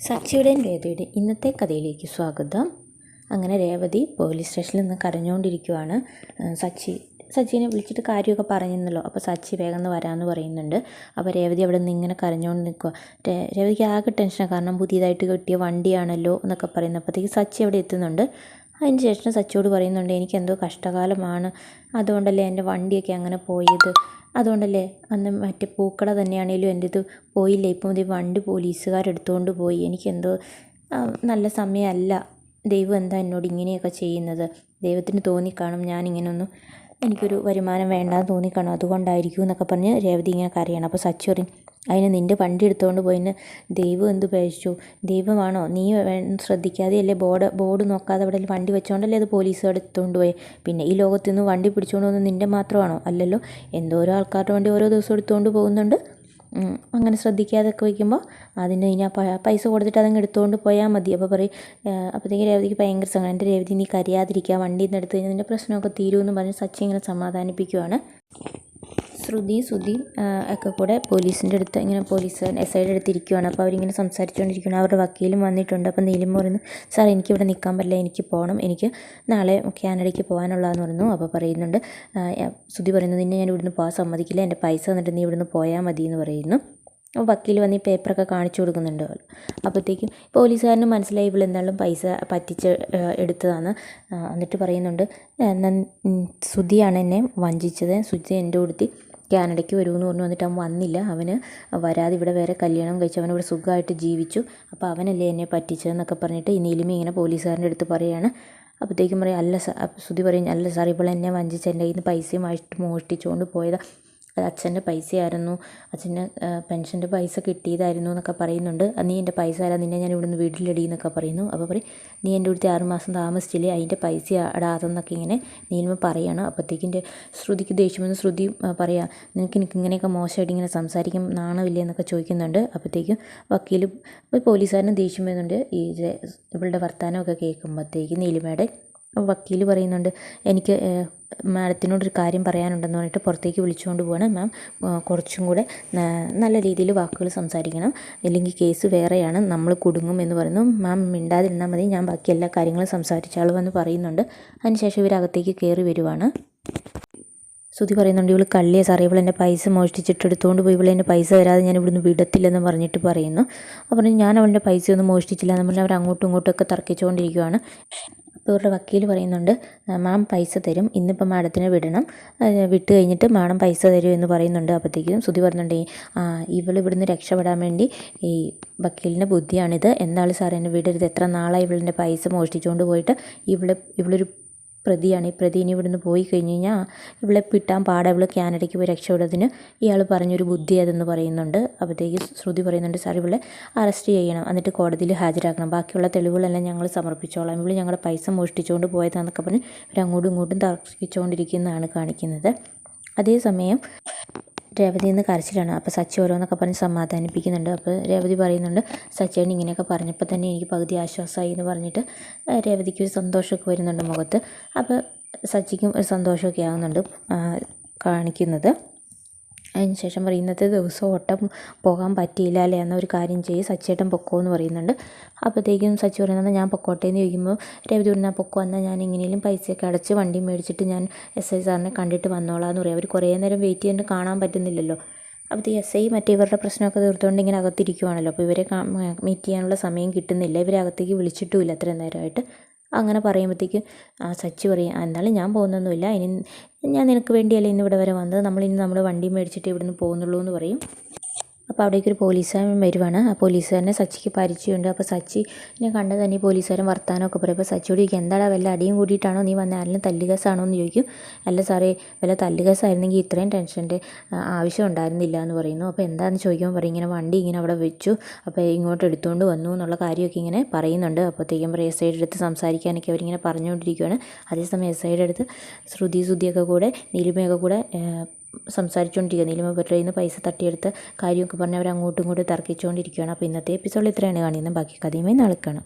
സച്ചിയുടെയും രേവതിയുടെ ഇന്നത്തെ കഥയിലേക്ക് സ്വാഗതം. അങ്ങനെ രേവതി പോലീസ് സ്റ്റേഷനിൽ നിന്ന് കരഞ്ഞുകൊണ്ടിരിക്കുവാണ്. സച്ചി സച്ചിനെ വിളിച്ചിട്ട് കാര്യമൊക്കെ പറഞ്ഞിരുന്നല്ലോ. അപ്പോൾ സച്ചി വേഗം ഒന്ന് വരാമെന്ന് പറയുന്നുണ്ട്. അപ്പോൾ രേവതി അവിടെ നിന്ന് ഇങ്ങനെ കരഞ്ഞുകൊണ്ട് നിൽക്കുക രേവതിക്ക് ആകെ ടെൻഷനാണ് കാരണം പുതിയതായിട്ട് കിട്ടിയ വണ്ടിയാണല്ലോ എന്നൊക്കെ പറയുന്നത്. അപ്പോഴത്തേക്ക് സച്ചി അവിടെ എത്തുന്നുണ്ട്. അതിന് ശേഷം സച്ചിയോട് പറയുന്നുണ്ട് എനിക്ക് എന്തോ കഷ്ടകാലമാണ്. അതുകൊണ്ടല്ലേ എന്റെ വണ്ടിയൊക്കെ അങ്ങനെ പോയത്? അതുകൊണ്ടല്ലേ അന്ന് മറ്റേ പൂക്കട തന്നെയാണേലും എന്റെ ഇത് പോയില്ലേ? ഇപ്പം ഇത് വണ്ടി പോലീസുകാരെടുത്തുകൊണ്ട് പോയി. എനിക്കെന്തോ നല്ല സമയമല്ല. ദൈവം എന്താ എന്നോട് ഇങ്ങനെയൊക്കെ ചെയ്യുന്നത്? ദൈവത്തിന് തോന്നിക്കാണും. ഞാനിങ്ങനൊന്നും എനിക്കൊരു വരുമാനം വേണ്ടാന്ന് തോന്നിക്കാണും. അതുകൊണ്ടായിരിക്കും എന്നൊക്കെ പറഞ്ഞ് രേവതി ഇങ്ങനെ കരയണം. അപ്പോൾ സച്ചു പറയും അതിന് നിന്റെ വണ്ടി എടുത്തുകൊണ്ട് പോയിന് ദൈവം എന്ത് പഴിച്ചു ദൈവമാണോ? നീ വേ- ശ്രദ്ധിക്കാതെ അല്ലേ ബോർഡ് ബോർഡ് നോക്കാതെ അവിടെ വണ്ടി വെച്ചുകൊണ്ടല്ലേ അത് പോലീസ് എടുത്തുകൊണ്ട് പോയി? പിന്നെ ഈ ലോകത്ത് നിന്ന് വണ്ടി പിടിച്ചുകൊണ്ട് പോകുന്നത് നിന്റെ മാത്രമാണോ? അല്ലല്ലോ എന്തോരോ ആൾക്കാരുടെ വണ്ടി ഓരോ ദിവസം എടുത്തുകൊണ്ട് പോകുന്നുണ്ട്. അങ്ങനെ അങ്ങനെ ശ്രദ്ധിക്കാതൊക്കെ വയ്ക്കുമ്പോൾ അതിന് ഇനി പൈസ കൊടുത്തിട്ട് അതങ്ങ് എടുത്തുകൊണ്ട് പോയാൽ മതി. അപ്പോൾ പറയും അപ്പോഴത്തേക്ക് രേവതിക്ക് ഭയങ്കര സങ്കടം. എന്റെ രേവതി നീ കരയാതിരിക്കുക. വണ്ടിയിൽ നിന്ന് എടുത്ത് കഴിഞ്ഞാൽ നിന്റെ പ്രശ്നമൊക്കെ തീരുമെന്ന് പറഞ്ഞ് സച്ചി ഇങ്ങനെ സമാധാനിപ്പിക്കുവാണ്. ശ്രുതി സുധി ഒക്കെ കൂടെ പോലീസിന്റെ അടുത്ത് ഇങ്ങനെ പോലീസ് എസ് ഐയുടെ അടുത്ത് ഇരിക്കുവാണ്. അപ്പോൾ അവരിങ്ങനെ സംസാരിച്ചുകൊണ്ടിരിക്കുകയാണ് അവരുടെ വക്കീലും വന്നിട്ടുണ്ട്. അപ്പോൾ നീലിമ പറയുന്നു സാർ എനിക്കിവിടെ നിൽക്കാൻ പറ്റില്ല. എനിക്ക് പോകണം. എനിക്ക് നാളെ കാനഡയ്ക്ക് പോകാനുള്ളതെന്ന് പറയുന്നു. അപ്പോൾ പറയുന്നുണ്ട് സുധി പറയുന്നു നിന്നെ ഞാൻ ഇവിടുന്ന് പോകാൻ സമ്മതിക്കില്ല. എന്റെ പൈസ തന്നിട്ട് നീ ഇവിടുന്ന് പോയാൽ മതി എന്ന് പറയുന്നു. അപ്പോൾ വക്കീൽ വന്ന് ഈ പേപ്പറൊക്കെ കാണിച്ചു കൊടുക്കുന്നുണ്ട്. അപ്പോഴത്തേക്കും പോലീസുകാരന് മനസ്സിലായി ഇവൾ എന്തായാലും പൈസ പറ്റിച്ച് എടുത്തതാണ് എന്നിട്ട് പറയുന്നുണ്ട് സുധിയാണ് എന്നെ വഞ്ചിച്ചത്. സുധി എന്റെ കൊടുത്തി കാനഡയ്ക്ക് വരുമെന്ന് പറഞ്ഞു. വന്നിട്ട് അവൻ വന്നില്ല. അവന് വരാതെ ഇവിടെ വേറെ കല്യാണം കഴിച്ചു. അവൻ ഇവിടെ സുഖമായിട്ട് ജീവിച്ചു. അപ്പോൾ അവനല്ലേ എന്നെ പറ്റിച്ചതെന്നൊക്കെ പറഞ്ഞിട്ട് നീലിമ ഇങ്ങനെ പോലീസുകാരന്റെ അടുത്ത് പറയുകയാണ് അപ്പോഴത്തേക്കും പറയും അല്ല ശ്രുതി പറയും അല്ല സാർ ഇപ്പോൾ എന്നെ വഞ്ചിച്ച് എന്റെ കയ്യിൽ നിന്ന് പൈസയും ആയിട്ട് മോഷ്ടിച്ചുകൊണ്ട് പോയതാണ് അച്ഛന്റെ പൈസയായിരുന്നു. അച്ഛന് പെൻഷന്റെ പൈസ കിട്ടിയതായിരുന്നു എന്നൊക്കെ പറയുന്നുണ്ട്. "അത് നീ എന്റെ പൈസ തരാം നിന്നെ ഞാൻ ഇവിടുന്ന് വീട്ടിലിടി എന്നൊക്കെ പറയുന്നു. അപ്പോൾ പറയും നീ എന്റെ അടുത്ത് ആറുമാസം താമസിച്ചില്ലേ? അതിന്റെ പൈസ അടാതെന്നൊക്കെ ഇങ്ങനെ നീലിമ പറയുകയാണ് അപ്പോഴത്തേക്കും എന്റെ ശ്രുതിക്ക് ദേഷ്യമെന്ന് ശ്രുതി പറയാം നിനക്ക് എനിക്ക് ഇങ്ങനെയൊക്കെ മോശമായിട്ട് ഇങ്ങനെ സംസാരിക്കും നാണമില്ല? എന്നൊക്കെ ചോദിക്കുന്നുണ്ട്. അപ്പോഴത്തേക്കും വക്കീൽ പോലീസുകാരന് ദേഷ്യം വരുന്നുണ്ട്. ഈ ഇവളുടെ വർത്തമാനമൊക്കെ കേൾക്കുമ്പോഴത്തേക്ക് നീലിമയുടെ വക്കീൽ പറയുന്നുണ്ട് എനിക്ക് മാഡത്തിനോടൊരു കാര്യം പറയാനുണ്ടെന്ന് പറഞ്ഞിട്ട് പുറത്തേക്ക് വിളിച്ചുകൊണ്ട് പോവാണ് മാം. കുറച്ചും കൂടെ നല്ല രീതിയിൽ വാക്കുകൾ സംസാരിക്കണം. ഇല്ലെങ്കിൽ കേസ് വേറെയാണ്. നമ്മൾ കുടുങ്ങും എന്ന് പറയുന്നു. മാം മിണ്ടാതിരുന്നാൽ മതി. ഞാൻ ബാക്കി എല്ലാ കാര്യങ്ങളും സംസാരിച്ചാളും എന്ന് പറയുന്നുണ്ട്. അതിനുശേഷം ഇവരകത്തേക്ക് കയറി വരുവാണ്. ശ്രുതി പറയുന്നുണ്ട് ഇവൾ കള്ളിയെ സാറേ. ഇവൾ എന്റെ പൈസ മോഷ്ടിച്ചിട്ട് എടുത്തുകൊണ്ട് പോയി. ഇവൾ എന്റെ പൈസ തരാതെ ഞാൻ ഇവിടുന്ന് വിടത്തില്ലെന്ന് പറഞ്ഞിട്ട് പറയുന്നു. അപ്പോൾ ഞാൻ അവളുടെ പൈസ ഒന്നും മോഷ്ടിച്ചില്ല എന്ന് പറഞ്ഞാൽ അവർ അങ്ങോട്ടും ഇങ്ങോട്ടും ഒക്കെ തർക്കിച്ചുകൊണ്ടിരിക്കുകയാണ് അപ്പോൾ ഇവരുടെ വക്കീൽ പറയുന്നുണ്ട് മാം പൈസ തരും ഇന്നിപ്പോൾ മാഡത്തിനെ വിടണം. വിട്ട് കഴിഞ്ഞിട്ട് മാഡം പൈസ തരും എന്ന് പറയുന്നുണ്ട്. അപ്പോഴത്തേക്കും ശ്രുതി പറയുന്നുണ്ട് ആ ഇവൾ ഇവിടുന്ന് രക്ഷപ്പെടാൻ വേണ്ടി ഈ വക്കീലിന്റെ ബുദ്ധിയാണിത്. എന്താണ് സാർ എന്നെ വിടരുത്? എത്ര നാളായി ഇവളിന്റെ പൈസ മോഷ്ടിച്ചുകൊണ്ട് പോയിട്ട് ഇവൾ ഇവളൊരു പ്രതിയാണ്. ഈ പ്രതി ഇനി ഇവിടുന്ന് പോയി കഴിഞ്ഞ് കഴിഞ്ഞാൽ ഇവളെ പിട്ടാൻ പാടെ. ഇവിടെ കാനഡയ്ക്ക് പോയി രക്ഷപ്പെടുന്നതിന് ഇയാൾ പറഞ്ഞൊരു ബുദ്ധി അതെന്ന് പറയുന്നുണ്ട്. അപ്പോഴത്തേക്ക് ശ്രുതി പറയുന്നുണ്ട് സാർ ഇവളെ അറസ്റ്റ് ചെയ്യണം. എന്നിട്ട് കോടതിയിൽ ഹാജരാക്കണം. ബാക്കിയുള്ള തെളിവുകളെല്ലാം ഞങ്ങൾ സമർപ്പിച്ചോളാം. ഇവൾ ഞങ്ങളുടെ പൈസ മോഷ്ടിച്ചുകൊണ്ട് പോയതാണെന്നൊക്കെ പറഞ്ഞ് ഇവരങ്ങോട്ടും ഇങ്ങോട്ടും തർക്കിച്ചുകൊണ്ടിരിക്കുന്നതാണ് കാണിക്കുന്നത്. അതേസമയം രേവതി നിന്ന് കരച്ചിലാണ്. അപ്പോൾ സച്ചി ഓരോന്നൊക്കെ പറഞ്ഞ് സമാധാനിപ്പിക്കുന്നുണ്ട്. അപ്പോൾ രേവതി പറയുന്നുണ്ട് സച്ചേട്ടൻ ഇങ്ങനെയൊക്കെ പറഞ്ഞപ്പോൾ തന്നെ എനിക്ക് പകുതി ആശ്വാസമായി എന്ന് പറഞ്ഞിട്ട് രേവതിക്ക് ഒരു സന്തോഷമൊക്കെ വരുന്നുണ്ട് മുഖത്ത്. അപ്പോൾ സച്ചിക്കും ഒരു സന്തോഷമൊക്കെ ആകുന്നുണ്ട് കാണിക്കുന്നത്. അതിന് ശേഷം പറയും ഇന്നത്തെ ദിവസം ഓട്ടം പോകാൻ പറ്റിയില്ല അല്ലേ? എന്നൊരു കാര്യം ചെയ്യ് സച്ചേട്ടൻ പൊക്കോ എന്ന് പറയുന്നുണ്ട്. അപ്പോഴത്തേക്കും സച്ചി പറയുന്നത് ഞാൻ പൊക്കോട്ടെ എന്ന് ചോദിക്കുമ്പോൾ രവി പറഞ്ഞാൽ പൊക്കോ എന്നാൽ ഞാൻ എങ്ങനെയും പൈസയൊക്കെ അടച്ച് വണ്ടി മേടിച്ചിട്ട് ഞാൻ എസ് ഐ സാറിനെ കണ്ടിട്ട് വന്നോളാം എന്ന് പറയും. അവർ കുറേ നേരം വെയിറ്റ് ചെയ്തിട്ട് കാണാൻ പറ്റുന്നില്ലല്ലോ. അപ്പോൾ ഈ എസ് ഐ മറ്റേ ഇവരുടെ പ്രശ്നമൊക്കെ തീർത്തുകൊണ്ട് ഇങ്ങനെ അകത്തിരിക്കുവാണല്ലോ. അപ്പോൾ ഇവരെ മീറ്റ് ചെയ്യാനുള്ള സമയം കിട്ടുന്നില്ല. ഇവരെ അകത്തേക്ക് വിളിച്ചിട്ടുമില്ല അത്രയും നേരമായിട്ട്. അങ്ങനെ പറയുമ്പോഴത്തേക്ക് ആ സച്ചി പറയും എന്തായാലും ഞാൻ പോകുന്നൊന്നുമില്ല. ഇനി ഞാൻ നിനക്ക് വേണ്ടിയല്ലേ ഇന്ന് ഇവിടെ വരെ വന്നത്? നമ്മളിനി നമ്മുടെ വണ്ടി മേടിച്ചിട്ട് ഇവിടുന്ന് പോകുന്നുള്ളൂ എന്ന് പറയും. അപ്പോൾ അവിടേക്ക് ഒരു പോലീസുകാരൻ വരുവാണ്. ആ പോലീസുകാരനെ സച്ചിക്ക് പരിചയമുണ്ട്. അപ്പോൾ സച്ചി സച്ചിനെ കണ്ടത് തന്നെ പോലീസുകാരൻ വർത്താനമൊക്കെ പറയും. അപ്പോൾ സച്ചിയോട് ചോദിക്കും എന്താടാ വല്ല അടിയും കൂടിയിട്ടാണോ നീ വന്ന? ആരെങ്കിലും തല്ലുകേസാണോ? എന്ന് ചോദിക്കും. അല്ല സാറേ വല്ല തല്ലുകേസായിരുന്നെങ്കിൽ ഇത്രയും ടെൻഷന്റെ ആവശ്യം ഉണ്ടായിരുന്നില്ല എന്ന് പറയുന്നു. അപ്പോൾ എന്താണെന്ന് ചോദിക്കുമ്പോൾ പറയും ഇങ്ങനെ വണ്ടി ഇങ്ങനെ അവിടെ വെച്ചു. അപ്പോൾ ഇങ്ങോട്ട് എടുത്തുകൊണ്ട് വന്നു എന്നുള്ള കാര്യമൊക്കെ ഇങ്ങനെ പറയുന്നുണ്ട്. അപ്പോഴത്തേക്കും പറയും എസ് ഐയുടെ അടുത്ത് സംസാരിക്കാനൊക്കെ അവരിങ്ങനെ പറഞ്ഞുകൊണ്ടിരിക്കുകയാണ് അതേസമയം എസ് ഐയുടെ അടുത്ത് ശ്രുതി ശ്രുതിയൊക്കെ കൂടെ നീലിമയൊക്കെ കൂടെ സംസാരിച്ചുകൊണ്ടിരിക്കുക നീലിമ ഇവരുടെ നിന്ന് പൈസ തട്ടിയെടുത്ത് കാര്യമൊക്കെ പറഞ്ഞ് അവർ അങ്ങോട്ടും ഇങ്ങോട്ടും തർക്കിച്ചുകൊണ്ടിരിക്കുകയാണ് അപ്പോൾ ഇന്നത്തെ എപ്പിസോഡിൽ ഇത്രയാണ്. കാണിക്കുന്നത് ബാക്കി കഥയുമായി നാളെ കാണാം.